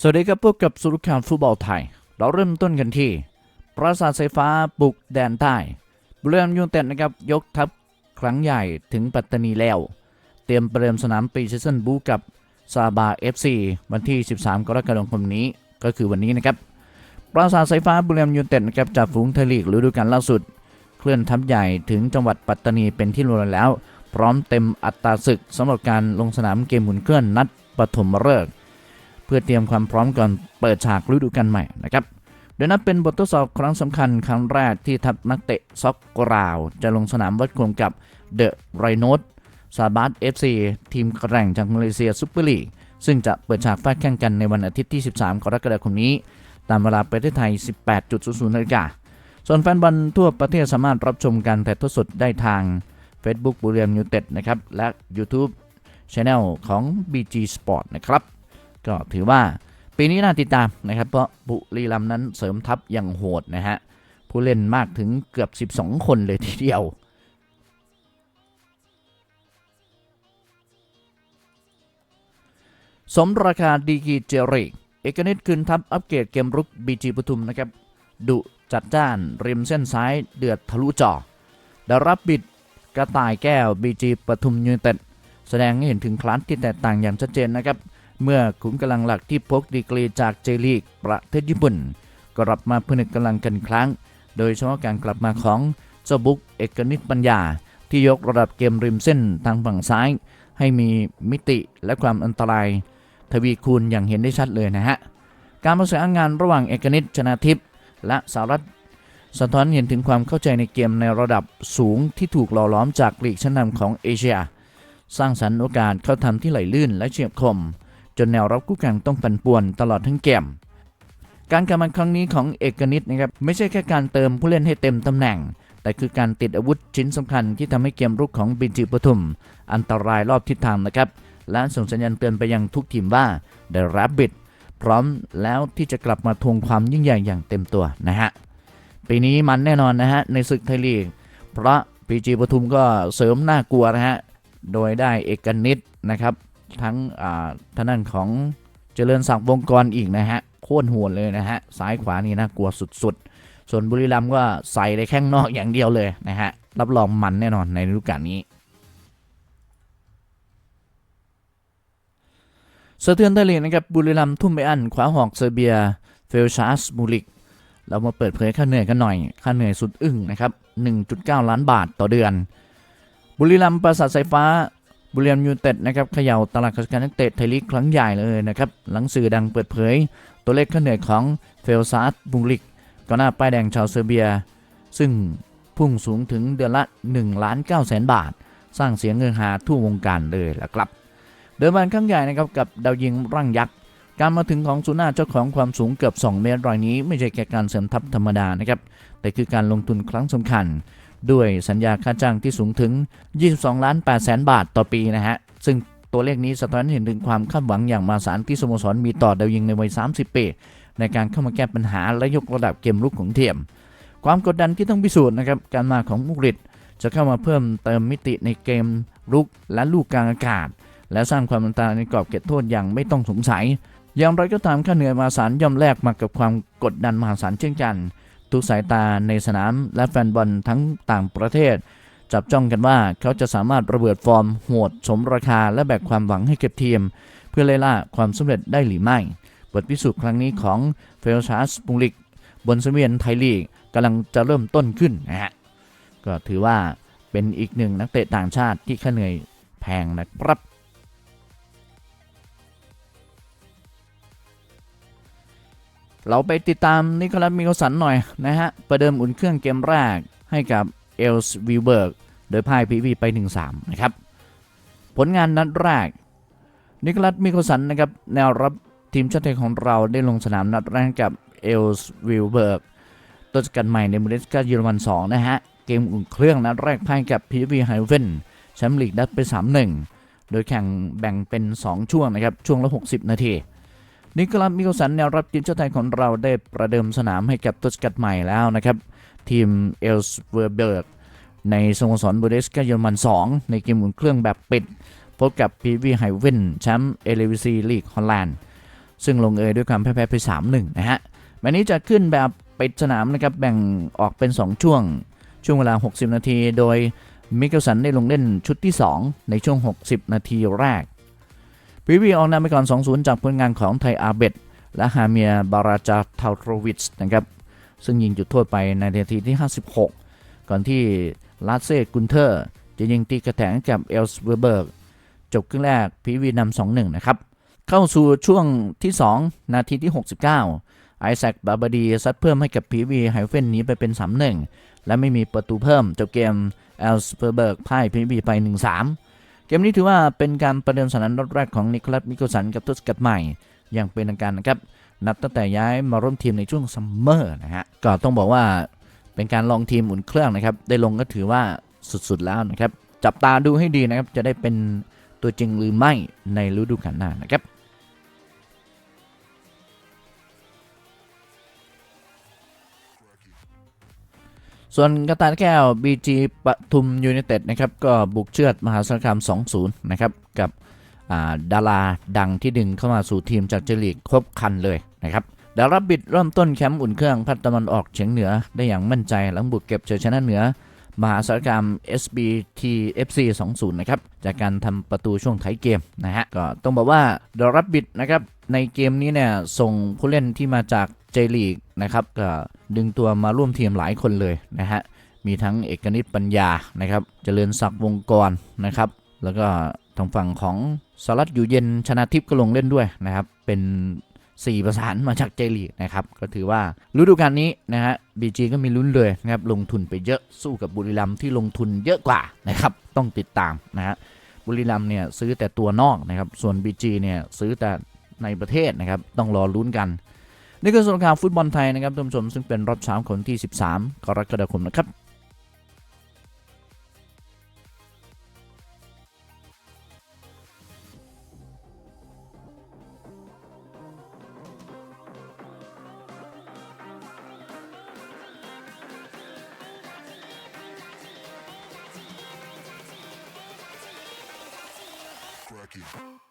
สวัสดีครับพบกับสุรข่าวฟุตบอลไทย เราเริ่มต้นกันที่ ปราสาทไฟฟ้าบุกแดนใต้บุรีรัมยูไนเต็ดนะครับยกทัพครั้งใหญ่ถึงปัตตานีแล้ว เตรียมประเดิมสนามปีซีซั่นบูกับซาบา FC วันที่ 13 กรกฎาคมนี้ก็คือวันนี้นะครับ ปราสาทไฟฟ้าบุรีรัมยูไนเต็ดนะครับจากฝูงไทยลีกฤดูกาลล่าสุด เคลื่อนทัพใหญ่ถึงจังหวัดปัตตานีเป็นที่รียบร้แล้ว พร้อมเต็มอัตราศึกสำหรับการลงสนามเกมหมุนเคลื่อนนัดปฐมฤกษ์ เพื่อเตรียมความพร้อมก่อนเปิดฉากฤดูกาลใหม่นะครับโดยนับเป็นบททดสอบครั้งสำคัญครั้งแรกที่ทัพนักเตะซ็อกกราว จะลงสนามวัดโคมกับเดอะไรโนตซาบัสเอฟซีทีมแกร่งจากมาเลเซียซุปเปอร์ลีกซึ่งจะเปิดฉากฟาดแข่งกันในวันอาทิตย์ที่ 13 กรกฎาคมนี้ ตามเวลาประเทศไทย 18.00นาฬิกาส่วนแฟนบอลทั่วประเทศสามารถรับชมการถ่ายทอดสดได้ทาง Facebook บุรีรัมย์ยูเต็ดนะครับ และ YouTube Channel ของ BG Sport นะครับ ก็ถือว่าปีนี้น่าติดตามนะครับ เพราะบุรีรัมย์นั้นเสริมทัพอย่างโหดนะฮะ ผู้เล่นมากถึงเกือบ 12 คนเลยทีเดียว สมราคาดีกีเจริกเอกนิตคืนทัพอัปเกรดเกมรุกบีจีปทุมนะครับ ดุจัดจ้าน ริมเส้นซ้ายเดือดทะลุจอด้รับบิดกระต่ายแก้วบีจีปทุมยูไนเต็ดแสดงให้เห็นถึงคลาสที่แตกต่างอย่างชัดเจนนะครับ เมื่อขุนกำลังหลักที่พกดีกรีจากเจลีกประเทศญี่ปุ่น กลับมาผนึกกำลังกันครั้ง โดยเฉพาะการกลับมาของเจ้าบุกเอกนิตปัญญา ที่ยกระดับเกมริมเส้นทางฝั่งซ้าย ให้มีมิติและความอันตราย ทวีคูณอย่างเห็นได้ชัดเลยนะฮะ การประสานงานระหว่างเอกนิตชนาทิพย์และสารัตสะท้อนเห็นถึงความเข้าใจในเกมในระดับสูงที่ถูกหล่อล้อมจากลีกชั้นนำของเอเชีย สร้างสรรค์โอกาสเข้าทำที่ไหลลื่นและเฉียบคม จนแนวรับคู่แข่งต้องปั่นป่วนตลอดทั้งเกม การกลับมาครั้งนี้ของเอกนิตนะครับไม่ใช่แค่การเติมผู้เล่นให้เต็มตำแหน่ง แต่คือการติดอาวุธชิ้นสำคัญที่ทำให้เกมรุกของบินจิปทุม อันตรายรอบทิศทางนะครับและส่งสัญญาณเตือนไปยังทุกทีมว่าเดอะรับบิดพร้อมแล้วที่จะกลับมาทวงความยิ่งใหญ่อย่างเต็มตัวนะฮะปีนี้มันแน่นอนนะฮะในศึกไทยลีกเพราะปีจีปทุมก็เสริมน่ากลัวนะฮะโดยได้เอกนิตนะครับ ทั้งอ่าทางด้นของเจริญศักดิ์วงกรอีกนะฮะโค่นหัวเลยนะฮะซ้ายขวานี่น่ากลัวสุดๆ ส่วนบุรีรัมย์ก็ใส่ได้แข้งนอกอย่างเดียวเลยนะฮะรับรองมันแน่นอนในฤดูกาลนี้สะเทือนไทยลีกนะครับบุรีรัมย์ทุ่มไปอันขวาหอกเซอร์เบีย เฟลชาร์สมูลิก เรามาเปิดเผยค่าเหนื่อยกันหน่อย ค่าเหนื่อยสุดอึ้งนะครับ 1.9 ล้านบาทต่อเดือน บุรีรัมย์ปราสาทสายฟ้า บุรีรัมย์ยูเต็ดนะครับเขย่าตลาดการจัดการนักเตะไทยลีกครั้งใหญ่เลยนะครับ หลังสื่อดังเปิดเผย ตัวเลขค่าเหนื่อยของเฟลซาร์ตบุงลิกก็หน้าป้ายแดงชาวเซอร์เบีย ซึ่งพุ่งสูงถึงเดือนละ1ล้าน9แสนบาท สร้างเสียงเงินหาทั่ววงการเลยละครับ เดินบานครั้งใหญ่นะครับกับดาวยิงร่างยักษ์การมาถึงของซูน่าเจ้าของความสูงเกือบ 2 เมตรรายนี้ ไม่ใช่แค่การเสริมทัพธรรมดานะครับแต่คือการลงทุนครั้งสำคัญ ด้วยสัญญาค่าจ้างที่สูงถึง 22 ล้าน8แสนบาทต่อปีนะฮะ ซึ่งตัวเลขนี้สะท้อนเห็นถึงความคาดหวังอย่างมาศาลที่สโมสรมีต่อดาวยิงในวัย 30 ปี ในการเข้ามาแก้ปัญหาและยกระดับเกมลุกของเทียม ความกดดันที่ต้องพิสูจน์นะครับการมาของมุกริดจะเข้ามาเพิ่มเติมมิติในเกมลุกและลูกกลางอากาศ และสร้างความอันตรายในกรอบเขตโทษอย่างไม่ต้องสงสัยอย่างไรก็ตามค่าเหนื่อยมาศาลย่อมแลกมากับความกดดันมหาศาลเช่นกัน ทุกสายตาในสนามและแฟนบอลทั้งต่างประเทศ จับจ้องกันว่าเขาจะสามารถระเบิดฟอร์มโหดสมราคาและแบกความหวังให้เก็บทีม เพื่อไล่ล่าความสำเร็จได้หรือไม่บทพิสูจน์ครั้งนี้ของเฟลชาร์สปุงลิก บนสังเวียนไทยลีกกำลังจะเริ่มต้นขึ้นนะฮะก็ถือว่าเป็นอีกหนึ่งนักเตะต่างชาติที่ค่าเหนื่อยแพงนะครับ เราไปติดตามนิโคลัสมิโกสันหน่อยนะฮะ ประเดิมอุ่นเครื่องเกมแรกให้กับเอลส์วิเบิร์กโดยพ่ายพีวีไป 1-3 นะครับ ผลงานนัดแรก นิโคลัสมิโกสันนะครับ แนวรับทีมชาติไทยของเราได้ลงสนามนัดแรกกับเอลส์วิเบิร์กตัวสกัดใหม่ในบูเดสกาเยอรมัน 2 นะฮะ เกมอุ่นเครื่องนัดแรกพ่ายกับพีวีไฮเวนแชมป์ลีกนัดไป 3-1 โดยแข่งแบ่งเป็น 2 ช่วงนะครับ ช่วงละ 60 นาที นิโคลัสมิโกสันแนวรับทีมชาติไทยของเราได้ประเดิมสนามให้กับตัวสกัดใหม่แล้วนะครับ ทีมเอลส์เวอร์เบิร์กในสโมสรบูเดสกาเยอรมัน 2 ในเกมอุ่นเครื่องแบบปิด พบกับพีวีไฮเวนแชมป์เอเลวิซีลีกฮอลแลนด์ซึ่งลงเอยด้วยความแพ้ไป 3-1 นะฮะแมตช์นี้จะขึ้นแบบปิดสนามนะครับแบ่งออกเป็น 2 ช่วง ช่วงเวลา 60 นาที โดยมิเกลสันได้ลงเล่นชุดที่ 2 ในช่วง 60 นาทีแรก พีวีออกนำไปก่อน 2-0 จากผลงานของไทยอาเบตและฮาเมียบาราจาทาโรวิชนะครับ ซึ่งยิงจุดโทษไปในนาทีที่ 56 ก่อนที่ลาเซ่กุนเทอร์ จะยิงตีกระแถงกับเอลส์เวเบิร์ก จบครึ่งแรกพีวีนำ2-1 นะครับ เข้าสู่ช่วงที่ 2 นาทีที่ 69 ไอแซคบาบาดีซัดเพิ่มให้กับพีวีไฮเฟนนี้ไปเป็น 3-1 และไม่มีประตูเพิ่มจบเกมเอลส์เวเบิร์กพ่ายพีวีไป 1-3 เกมนี้ถือว่าเป็นการประเดิมสนามรอบแรกของนิโคลัสมิโกสันกับทศกัณฐ์ใหม่ อย่างเป็นทางการนะครับ นับตั้งแต่ย้ายมาร่วมทีมในช่วงซัมเมอร์นะฮะ ก็ต้องบอกว่าเป็นการลองทีมอุ่นเครื่องนะครับ ได้ลงก็ถือว่าสุดๆแล้วนะครับ จับตาดูให้ดีนะครับ จะได้เป็นตัวจริงหรือไม่ในฤดูกาลหน้านะครับ ส่วนกระต่ายแก้ว BG ปทุมยูเนเต็ดนะครับก็บุกเชือดมหาสารคาม 2-0 นะครับ กับาดาราดังที่ดึงเข้ามาสู่ทีมจากเจลีกครบคันเลยนะครับดารับบิดเริ่มต้นแคมป์อุ่นเครื่องพัฒตะวันออกเฉียงเหนือได้อย่างมั่นใจหลังบุกเก็บเฉยชนะเหนือ มหาสารคาม SBT FC 2-0 นะครับ จากการทำประตูช่วงท้ายเกมนะฮะ ก็ต้องบอกว่าดารับบิดนะครับ ในเกมนี้เนี่ย ส่งผู้เล่นที่มาจากเจลีกนะครับ ก็ดึงตัวมาร่วมทีมหลายคนเลยนะฮะ มีทั้งเอกนิตปัญญานะครับเจริญศักดิ์วงกรนะครับ แล้วก็ทางฝั่งของสารัตอยู่เย็นชนะทิพย์ก็ลงเล่นด้วยนะครับ เป็น 4 ประสานมาจากเจลีกนะครับ ก็ถือว่าฤดูกาลนี้นะฮะบีจีก็มีลุ้นเลยนะครับ ลงทุนไปเยอะสู้กับบุรีรัมย์ที่ลงทุนเยอะกว่านะครับ ต้องติดตามนะฮะบุรีรัมย์เนี่ยซื้อแต่ตัวนอกนะครับ ส่วน BG เนี่ยซื้อแต่ในประเทศนะครับ ต้องรอลุ้นกัน นี่คือสงครามฟุตบอลไทยนะครับท่านผู้ชมซึ่งเป็นรอบเช้าของที่ 13 กรกฎาคมนะครับ Rocky.